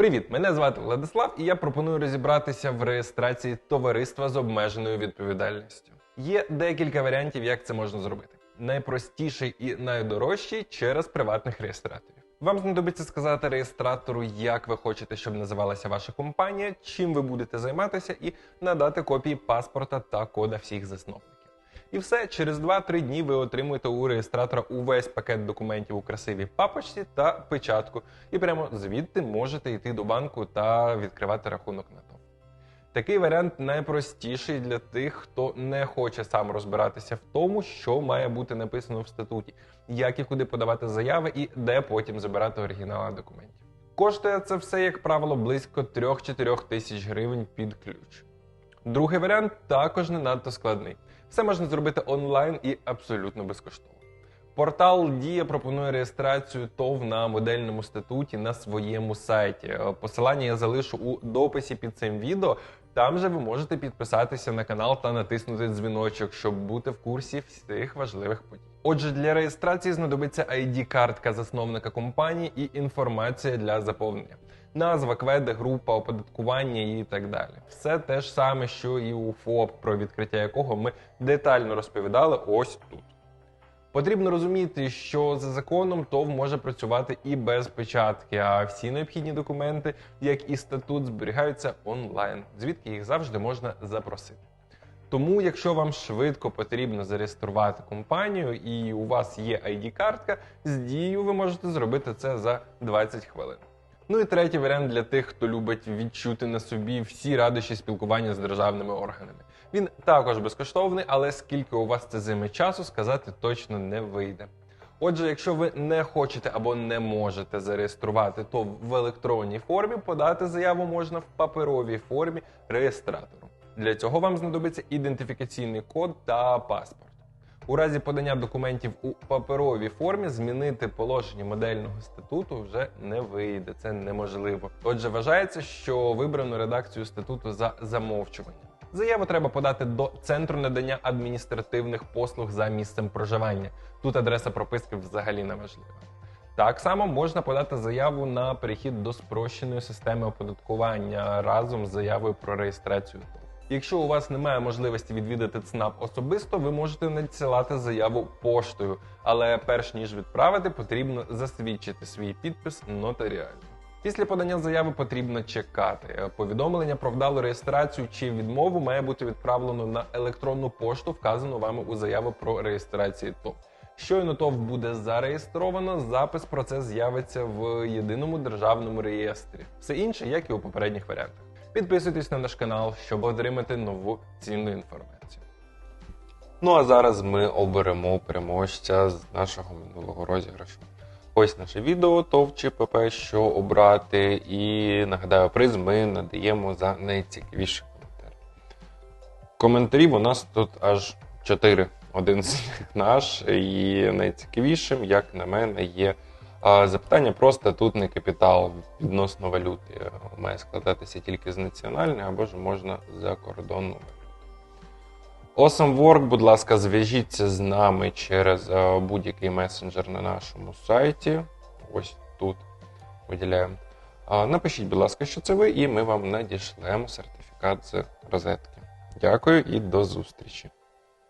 Привіт, мене звати Владислав, і я пропоную розібратися в реєстрації товариства з обмеженою відповідальністю. Є декілька варіантів, як це можна зробити. Найпростіший і найдорожчий через приватних реєстраторів. Вам знадобиться сказати реєстратору, як ви хочете, щоб називалася ваша компанія, чим ви будете займатися, і надати копії паспорта та кода всіх засновників. І все, через 2-3 дні ви отримуєте у реєстратора увесь пакет документів у красивій папочці та печатку. І прямо звідти можете йти до банку та відкривати рахунок на ТОВ. Такий варіант найпростіший для тих, хто не хоче сам розбиратися в тому, що має бути написано в статуті, як і куди подавати заяви і де потім забирати оригінали документів. Коштує це все, як правило, близько 3-4 тисяч гривень під ключ. Другий варіант також не надто складний. Все можна зробити онлайн і абсолютно безкоштовно. Портал Дія пропонує реєстрацію ТОВ на модельному статуті на своєму сайті. Посилання я залишу у дописі під цим відео. Там же ви можете підписатися на канал та натиснути дзвіночок, щоб бути в курсі всіх важливих подій. Отже, для реєстрації знадобиться ID-картка засновника компанії і інформація для заповнення. Назва, кведи, група, оподаткування і так далі. Все те ж саме, що і у ФОП, про відкриття якого ми детально розповідали ось тут. Потрібно розуміти, що за законом ТОВ може працювати і без печатки, а всі необхідні документи, як і статут, зберігаються онлайн, звідки їх завжди можна запросити. Тому, якщо вам швидко потрібно зареєструвати компанію і у вас є ID-картка, з дією ви можете зробити це за 20 хвилин. Ну і третій варіант для тих, хто любить відчути на собі всі радощі спілкування з державними органами. Він також безкоштовний, але скільки у вас це займе часу, сказати точно не вийде. Отже, якщо ви не хочете або не можете зареєструвати, то в електронній формі подати заяву можна в паперовій формі реєстратору. Для цього вам знадобиться ідентифікаційний код та паспорт. У разі подання документів у паперовій формі змінити положення модельного статуту вже не вийде. Це неможливо. Отже, вважається, що вибрано редакцію статуту за замовчуванням. Заяву треба подати до центру надання адміністративних послуг за місцем проживання. Тут адреса прописки взагалі не важлива. Так само можна подати заяву на перехід до спрощеної системи оподаткування разом з заявою про реєстрацію. Якщо у вас немає можливості відвідати ЦНАП особисто, ви можете надсилати заяву поштою, але перш ніж відправити, потрібно засвідчити свій підпис нотаріально. Після подання заяви потрібно чекати. Повідомлення про вдалу реєстрацію чи відмову має бути відправлено на електронну пошту, вказану вами у заяву про реєстрацію ТОВ. Щойно ТОВ буде зареєстровано, запис про це з'явиться в єдиному державному реєстрі. Все інше, як і у попередніх варіантах. Підписуйтесь на наш канал, щоб отримати нову цінну інформацію. Ну а зараз ми оберемо переможця з нашого минулого розіграшу. Ось наше відео ТОВ чи ПП, що обрати, і нагадаю, приз ми надаємо за найцікавіший коментар. Коментарів у нас тут аж 4. Один з них наш, і найцікавішим, як на мене, є а, запитання про статутний капітал відносно валюти. Має складатися тільки з національної або ж можна за кордонну валюту. Awesome Work, будь ласка, зв'яжіться з нами через е, будь-який месенджер на нашому сайті. Ось тут виділяємо. Напишіть, будь ласка, що це ви, і ми вам надішлемо сертифікат з розетки. Дякую і до зустрічі!